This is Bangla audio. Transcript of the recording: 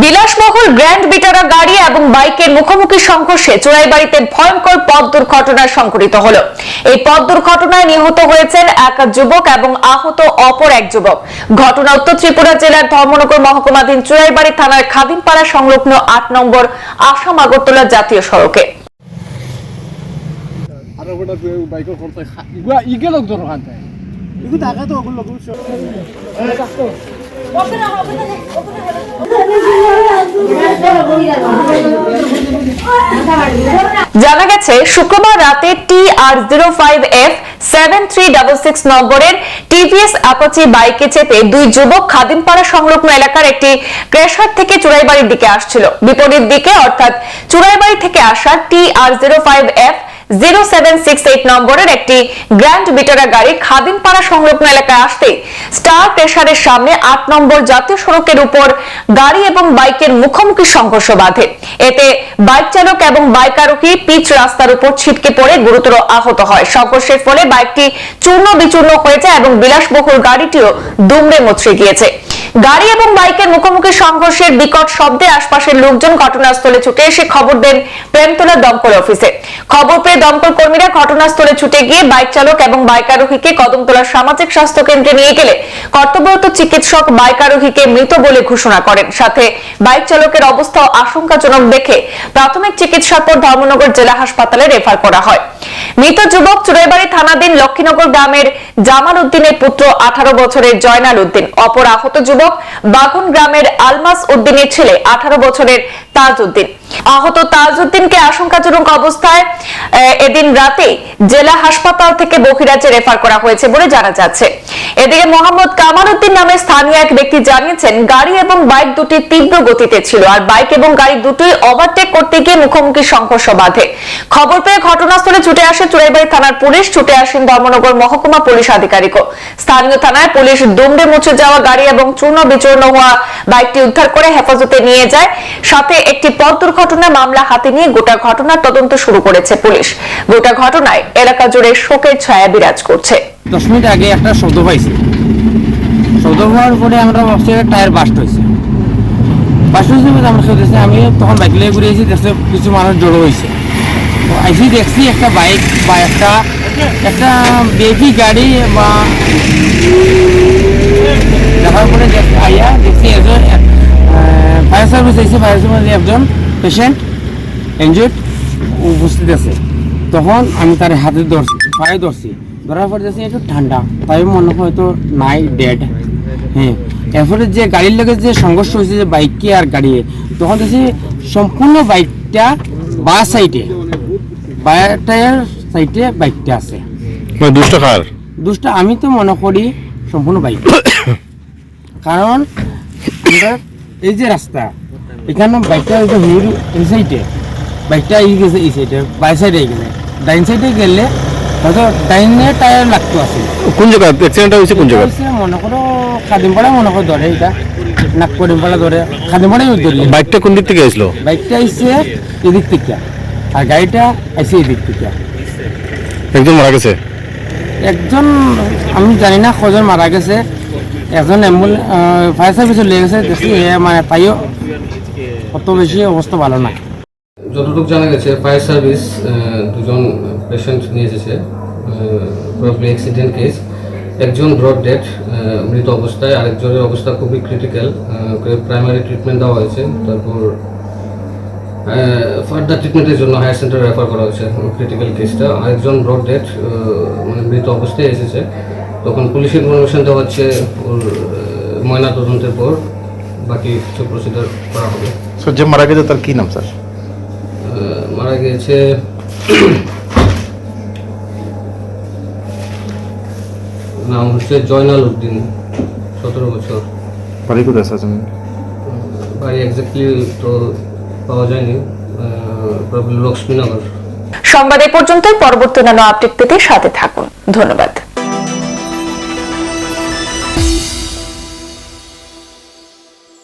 বিলাসবহুল গ্র্যান্ড বিটারা গাড়ি এবং বাইকের মুখোমুখি সংঘর্ষে চোরাইবাড়িতে ভয়ঙ্কর পথ দুর্ঘটনা সংঘটিত হলো। এই পথ দুর্ঘটনায় নিহত হয়েছেন এক যুবক এবং আহত অপর এক যুবক। ঘটনা উত্তর ত্রিপুরা জেলার ধর্মনগর মহকুমাধীন চোরাইবাড়ি থানার খাদিমপাড়া সংলগ্ন আট নম্বর আসাম আগরতলা জাতীয় সড়কে। জানা গেছে, শুক্রবার রাতে T R zero five F seven three double six নম্বরের টিভিএস অ্যাপাচি বাইকে চেপে দুই যুবক খাদিমপাড়া সংলগ্ন এলাকার একটি ক্রেশার থেকে চুরাইবাড়ির দিকে আসছিল। বিপরীত দিকে, অর্থাৎ চুরাইবাড়ি থেকে আসা T R zero five F zero seven six eight নম্বরের একটি গ্র্যান্ড বিটারা গাড়ি খাদিমপাড়া সংলগ্ন এলাকায় আসতে স্টার প্রেসারের সামনে আট নম্বর জাতীয় সড়কের উপর গাড়ি এবং বাইকের মুখোমুখি সংঘর্ষ বাধে। এতে বাইক চালক এবং বাইক আরোহী পিচ রাস্তার উপর ছিটকে পড়ে গুরুতর আহত হয়। সংঘর্ষের ফলে বাইকটি চূর্ণ বিচূর্ণ হয়ে যায় এবং বিলাসবহুল গাড়িটিও দুমড়ে মুচড়ে গিয়েছে। গাড়ি এবং বাইকের মুখোমুখি সংঘর্ষের বিকট শব্দে আশপাশের লোকজন ঘটনাস্থলে ছুটে এসে খবর দেন প্রেমতলা দমকল অফিসে। খবর পেয়ে দমকল কর্মীরা ঘটনাস্থলে ছুটে গিয়ে বাইক চালক এবং বাইক আরোহীকে কদমতলা সামাজিক স্বাস্থ্য কেন্দ্রে নিয়ে গেলে কর্তব্যরত চিকিৎসক বাইক আরোহীকে মৃত বলে ঘোষণা করেন। সাথে বাইক চালকের অবস্থা আশঙ্কাজনক দেখে প্রাথমিক চিকিৎসার পর ধর্মনগর জেলা হাসপাতালে রেফার করা হয়। মৃত যুবক থানাধীন লক্ষ্মীনগর গ্রামের জামাল উদ্দিনের পুত্র আঠারো বছরের জয়নাল উদ্দিন অপর আহত যুবক বাগুন গ্রামের আলমাস উদ্দিনের ছেলে আঠারো বছরের তাজ উদ্দিন আহত তাজ উদ্দিনকে আশঙ্কাজনক অবস্থায় এদিন রাতে জেলা হাসপাতাল থেকে বহিরাজ্যে রেফার করা হয়েছে বলে জানা যাচ্ছে। এদিকে মোহাম্মদ কামাল উদ্দিন নামে স্থানীয় এক ব্যক্তি জানিয়েছেন, গাড়ি এবং বাইক দুটি তীব্র গতিতে ছিল, আর বাইক এবং গাড়ি দুটোই ওভারটেক করতে গিয়ে মুখোমুখি সংঘর্ষ বাধে। খবর পেয়ে ঘটনাস্থলে ছুটে আসে চুরাইবাড়ি থানার পুলিশ, ছুটে আসেন ধর্মনগর মহকুমা পুলিশ আধিকারিকও। স্থানীয় থানায় পুলিশ দুমড়ে মুছে যাওয়া গাড়ি এবং চূর্ণ বিচূর্ণ হওয়া বাইকটি উদ্ধার করে হেফাজতে নিয়ে যায়। সাথে একটি পথ মামলা হাতে নিয়ে গোটা ঘটনার তদন্ত শুরু করেছে পুলিশ। গোটা ঘটনায় এলাকা জুড়ে শোকের ছায়া বিরাজ করছে। দশ মিনিট আগে একটা শব্দ পাইছি। শব্দ হওয়ার পরে আমরা ভাবছি টায়ার বাস্ট হয়েছে। বাস্ট হয়েছে বলে আমরা শুনতেছি আমি তখন বাইক লিয়ে ঘুরিয়েছি দেখছি কিছু মানুষ জড়ো হয়েছে। আইসি দেখছি একটা বাইক বা একটা একটা বেবি গাড়ি বা দেখার পরে আইয়া দেখছি একজন fire service IC fire service একজন পেশেন্ট এনজয়েড উপস্থিত আছে। তখন আমি তার হাতে ধরছি পায়ে ধরছি। ধরার পরে দেখছি একটু ঠান্ডা তাই মনে হয় হয়তো নাই ডেড হ্যাঁ এরপরে যে গাড়ির লোকের যে সংঘর্ষ হয়েছে যে বাইকে আর গাড়ি তখন দেখছি সম্পূর্ণ বাইকটা বা সাইডে বায়াটার সাইডে বাইকটা আছে। মানে দুষ্ট কার? দুষ্টা আমি তো মনে করি সম্পূর্ণ বাইক কারণ এই যে রাস্তা এখানে বাইকটা হয়তো হুইল এই সাইডে বাইকটা এই গেছে এই সাইডে বাই সাইডে গেছে। ডাইন সাইডে গেলে হয়তো ডাইনে টায়ার লাগতো আছে। কোন জায়গা? অ্যাক্সিডেন্টটা হয়েছে কোন জায়গা? মনে করো খাদিমপাড়া মনে করো ধরে এটা। নাক করিমপাড়া ধরে। খাদিমপাড়াই ধরি বাইকটা কোন দিক থেকে আসলো? বাইকটা আইসে এদিক থেকে। আর গাড়িটা আইসে এদিক থেকে। একজন মারা গেছে? একজন আমি জানি না কজন মারা গেছে। একজন অ্যাম্বুলেন্স ফায়ার সার্ভিসে লেগে গেছে দেখি মানে তাইও অত বেশি অবস্থা ভালো না। যতটুকু জানা গেছে ফায়ার সার্ভিস দুজন পেশেন্ট নিয়ে এসেছে প্রবলি অ্যাক্সিডেন্ট কেস একজন ব্রড ডেড মৃত অবস্থায়, আরেকজনের অবস্থা খুবই ক্রিটিক্যাল প্রাইমারি ট্রিটমেন্ট দেওয়া হয়েছে। তারপর ফার্দার ট্রিটমেন্টের জন্য হায়ার সেন্টারে রেফার করা হয়েছে ক্রিটিক্যাল কেসটা আরেকজন ব্রড ডেড মানে মৃত অবস্থায় এসেছে। তখন পুলিশ ইনফরমেশন দেওয়া হচ্ছে ওর ময়না তদন্তের পর। বাকি কিছু প্রসিজার করা হবে। স্যার যে মারা গেছে তার কি নাম স্যার? মারা গিয়েছে নাম হচ্ছে জয়নাল উদ্দিন সতেরো বছর। বাড়ি কোথায় স্যার বাড়ি এক্স্যাক্টলি তো পাওয়া যায়নি। প্রবলি লক্ষ্মীনগর সংবাদ এ পর্যন্তই পরবর্তী অন্যান্য আপডেট পেতে সাথে থাকুন। ধন্যবাদ।